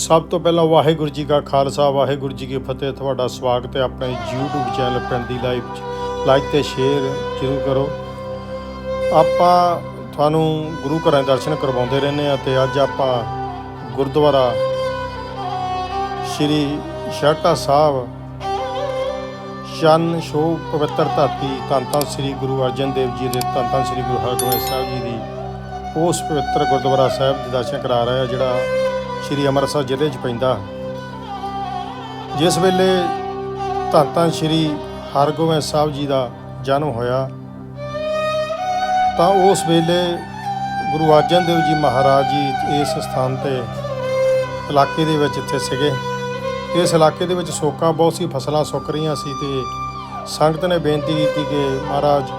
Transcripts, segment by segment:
ਸਭ ਤੋਂ ਪਹਿਲਾਂ ਵਾਹਿਗੁਰੂ ਜੀ ਕਾ ਖਾਲਸਾ, ਵਾਹਿਗੁਰੂ ਜੀ ਕੀ ਫਤਿਹ। ਤੁਹਾਡਾ ਸਵਾਗਤ ਹੈ ਆਪਣੇ YouTube ਚੈਨਲ ਪਿੰਡ ਦੀ ਲਾਈਵ 'ਚ। ਲਾਈਕ ਤੇ ਸ਼ੇਅਰ ਜ਼ਰੂਰ ਕਰੋ। ਆਪਾਂ ਤੁਹਾਨੂੰ ਗੁਰੂ ਘਰਾਂ ਦੇ ਦਰਸ਼ਨ ਕਰਵਾਉਂਦੇ ਰਹਿੰਦੇ ਆ ਤੇ ਅੱਜ ਆਪਾਂ ਗੁਰਦੁਆਰਾ ਸ਼੍ਰੀ ਸ਼ਾਟਾ ਸਾਹਿਬ ਚੰਨ ਸ਼ੋ ਪਵਿੱਤਰ ਧਰਤੀ ਧੰਨ ਧੰਨ ਸ੍ਰੀ ਗੁਰੂ ਅਰਜਨ ਦੇਵ ਜੀ ਦੇ, ਧੰਨ ਧੰਨ ਸ੍ਰੀ ਗੁਰੂ ਹਰਗੋਬਿੰਦ ਸਾਹਿਬ ਜੀ ਦੀ, ਉਸ ਪਵਿੱਤਰ ਗੁਰਦੁਆਰਾ ਸਾਹਿਬ ਦੇ ਦਰਸ਼ਨ ਕਰਾ ਰਿਹਾ ਜਿਹੜਾ ਸ਼੍ਰੀ ਅੰਮ੍ਰਿਤਸਰ ਜ਼ਿਲ੍ਹੇ 'ਚ ਪੈਂਦਾ। ਜਿਸ ਵੇਲੇ ਧੰਨ ਧੰਨ ਸ਼੍ਰੀ ਹਰਗੋਬਿੰਦ ਸਾਹਿਬ ਜੀ ਦਾ ਜਨਮ ਹੋਇਆ, ਤਾਂ ਉਸ ਵੇਲੇ ਗੁਰੂ ਅਰਜਨ ਦੇਵ ਜੀ ਮਹਾਰਾਜ ਜੀ ਇਸ ਸਥਾਨ ਤੇ ਇਲਾਕੇ ਦੇ ਵਿੱਚ ਇੱਥੇ ਸੀਗੇ। ਇਸ ਇਲਾਕੇ ਦੇ ਵਿੱਚ ਸੋਕਾ ਬਹੁਤ ਸੀ, ਫਸਲਾਂ ਸੁੱਕ ਰਹੀਆਂ ਸੀ ਤੇ ਸੰਗਤ ਨੇ ਬੇਨਤੀ ਕੀਤੀ ਕਿ ਮਹਾਰਾਜ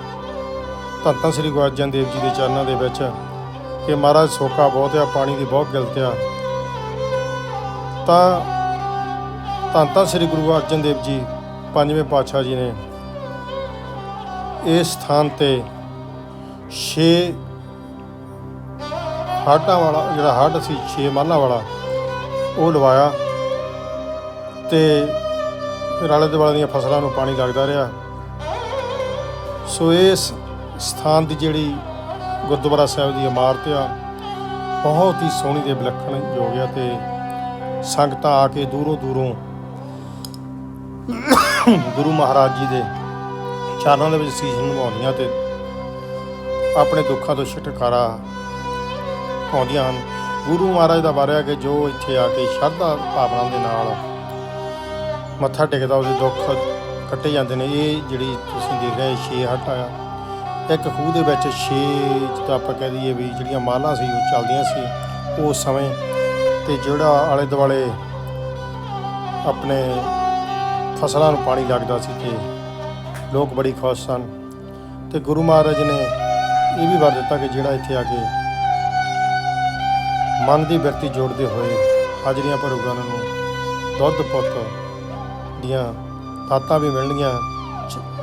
ਧੰਨ ਧੰਨ ਸ੍ਰੀ ਗੁਰੂ ਅਰਜਨ ਦੇਵ ਜੀ ਦੇ ਚਰਨਾਂ ਦੇ ਵਿੱਚ ਕਿ ਮਹਾਰਾਜ ਸੋਕਾ ਬਹੁਤ ਆ, ਪਾਣੀ ਦੀ ਬਹੁਤ ਗਿਲਤ ਆ। ਤਾਂ ਧੰਨ ਤਾਂ ਸ੍ਰੀ ਗੁਰੂ ਅਰਜਨ ਦੇਵ ਜੀ, ਪੰਜਵੇਂ ਪਾਤਸ਼ਾਹ ਜੀ ਨੇ ਇਸ ਸਥਾਨ ਤੇ ਛੇ ਹਾਟਾਂ ਵਾਲਾ, ਜਿਹੜਾ ਹੱਟ ਸੀ, ਛੇ ਮਹਲਾ ਵਾਲਾ, ਉਹ ਲਵਾਇਆ ਤੇ ਫਿਰ ਆਲੇ ਦੁਆਲੇ ਦੀਆਂ ਫਸਲਾਂ ਨੂੰ ਪਾਣੀ ਲੱਗਦਾ ਰਿਹਾ। ਸੋ ਇਸ ਸਥਾਨ ਦੀ ਜਿਹੜੀ ਗੁਰਦੁਆਰਾ ਸਾਹਿਬ ਦੀ ਇਮਾਰਤ ਆ, ਬਹੁਤ ਹੀ ਸੋਹਣੀ ਤੇ ਵਿਲੱਖਣ ਯੋਗ ਆ ਤੇ ਸੰਗਤਾਂ ਆ ਕੇ ਦੂਰੋਂ ਦੂਰੋਂ ਗੁਰੂ ਮਹਾਰਾਜ ਜੀ ਦੇ ਚਰਨਾਂ ਦੇ ਵਿੱਚ ਸੀਸ ਨਿਵਾਉਂਦੀਆਂ ਤੇ ਆਪਣੇ ਦੁੱਖਾਂ ਤੋਂ ਛੁਟਕਾਰਾ ਪਾਉਂਦੀਆਂ ਹਨ। ਗੁਰੂ ਮਹਾਰਾਜ ਦਾ ਵਾਰਿਆ ਕਿ ਜੋ ਇੱਥੇ ਆ ਕੇ ਸ਼ਰਧਾ ਭਾਵਨਾ ਦੇ ਨਾਲ ਮੱਥਾ ਟੇਕਦਾ, ਉਹਦੇ ਦੁੱਖ ਕੱਟੇ ਜਾਂਦੇ ਨੇ। ਇਹ ਜਿਹੜੀ ਤੁਸੀਂ ਦੇਖ ਰਹੇ ਛੇ ਹੱਟ ਆ। ਇੱਕ ਖੂਹ ਦੇ ਵਿੱਚ ਛੇ, ਜਿੱਦਾਂ ਆਪਾਂ ਕਹਿ ਦਈਏ ਵੀ ਜਿਹੜੀਆਂ ਮਾਲਾਂ ਸੀ, ਉਹ ਚੱਲਦੀਆਂ ਸੀ। ਉਸ ਸਮੇਂ ਤੇ ਜਿਹੜਾ ਆਲੇ ਦੁਆਲੇ ਆਪਣੇ ਫਸਲਾਂ ਨੂੰ ਪਾਣੀ ਲੱਗਦਾ ਸੀ ਤੇ ਲੋਕ ਬੜੀ ਖੁਸ਼ ਸਨ ਤੇ ਗੁਰੂ ਮਹਾਰਾਜ ਨੇ ਇਹ ਵੀ ਵਰ ਦਿੱਤਾ ਕਿ ਜਿਹੜਾ ਇੱਥੇ ਆ ਕੇ ਮਨ ਦੀ ਬਿਰਤੀ ਜੋੜਦੇ ਹੋਏ ਹਾਜ਼ਰੀਆਂ ਭਰੂਗਾ ਉਹਨਾਂ ਨੂੰ, ਦੁੱਧ ਪੁੱਤ ਦੀਆਂ ਤਾਤਾਂ ਵੀ ਮਿਲਣਗੀਆਂ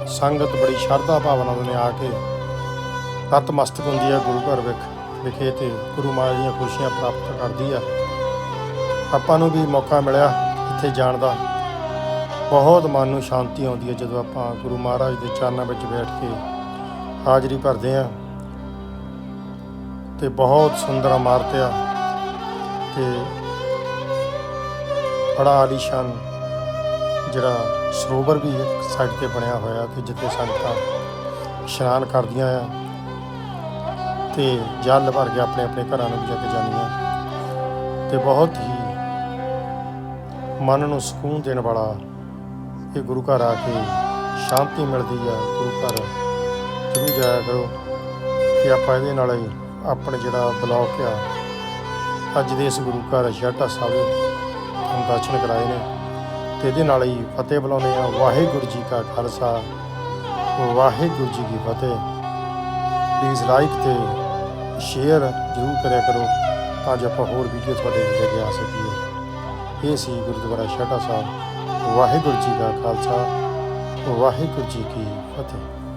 ਸੰਗਤ ਬੜੀ ਸ਼ਰਧਾ ਭਾਵਨਾ ਨਾਲ ਆ ਕੇ ਨਤਮਸਤਕ ਹੁੰਦੀ ਹੈ ਗੁਰੂ ਘਰ ਵਿਖੇ ਵਿਖੇ ਤੇ ਗੁਰੂ ਮਹਾਰਾਜ ਦੀਆਂ ਖੁਸ਼ੀਆਂ ਪ੍ਰਾਪਤ ਕਰਦੀ ਆ। ਆਪਾਂ ਨੂੰ ਵੀ ਮੌਕਾ ਮਿਲਿਆ ਇੱਥੇ ਜਾਣ ਦਾ। ਬਹੁਤ ਮਨ ਨੂੰ ਸ਼ਾਂਤੀ ਆਉਂਦੀ ਹੈ ਜਦੋਂ ਆਪਾਂ ਗੁਰੂ ਮਹਾਰਾਜ ਦੇ ਚਰਨਾਂ ਵਿੱਚ ਬੈਠ ਕੇ ਹਾਜ਼ਰੀ ਭਰਦੇ ਆ ਤੇ ਬਹੁਤ ਸੁੰਦਰ ਇਮਾਰਤ ਆ ਤੇ ਬੜਾ ਆਲੀਸ਼ਾਨ ਜਿਹੜਾ ਸਰੋਵਰ ਵੀ ਇੱਕ ਸਾਈਡ ਤੇ ਬਣਿਆ ਹੋਇਆ ਤੇ ਜਿੱਥੇ ਸੰਗਤਾਂ ਇਸ਼ਨਾਨ ਕਰਦੀਆਂ ਆ ਤੇ ਜਲ ਭਰ ਕੇ ਆਪਣੇ ਆਪਣੇ ਘਰਾਂ ਨੂੰ ਵੀ ਜਾ ਕੇ ਜਾਂਦੀਆਂ। ਤੇ ਬਹੁਤ ਹੀ ਮਨ ਨੂੰ ਸਕੂਨ ਦੇਣ ਵਾਲਾ ਇਹ ਗੁਰੂ ਘਰ ਆ ਕੇ ਸ਼ਾਂਤੀ ਮਿਲਦੀ ਆ, ਗੁਰੂ ਘਰ। ਜ਼ਰੂਰ ਜਾਇਆ ਕਰੋ ਕਿ ਆਪਾਂ ਇਹਦੇ ਨਾਲ ਹੀ ਆਪਣੇ ਜਿਹੜਾ ਬਲੌਕ ਆ, ਅੱਜ ਦੇ ਇਸ ਗੁਰੂ ਘਰ ਛਾਟਾ ਸਾਹਿਬ ਤੁਹਾਨੂੰ ਦਰਸ਼ਨ ਕਰਾਏ ਨੇ। ਤੇ ਇਹਦੇ ਨਾਲ ਹੀ ਫਤਿਹ ਬੁਲਾਉਂਦੇ ਆ ਵਾਹਿਗੁਰੂ ਜੀ ਕਾ ਖਾਲਸਾ, ਵਾਹਿਗੁਰੂ ਜੀ ਕੀ ਫਤਿਹ। ਪਲੀਜ਼ ਲਾਈਕ ਤੇ ਸ਼ੇਅਰ ਜ਼ਰੂਰ ਕਰਿਆ ਕਰੋ, ਤਾਂ ਜੋ ਆਪਾਂ ਹੋਰ ਵੀਡੀਓ ਤੁਹਾਡੇ ਲੈ ਕੇ ਆ ਸਕੀਏ। ਇਹ ਸੀ ਗੁਰਦੁਆਰਾ ਛਾਟਾ ਸਾਹਿਬ। ਵਾਹਿਗੁਰੂ ਜੀ ਕਾ ਖਾਲਸਾ ਵਾਹਿਗੁਰੂ ਜੀ ਕੀ ਫਤਿਹ।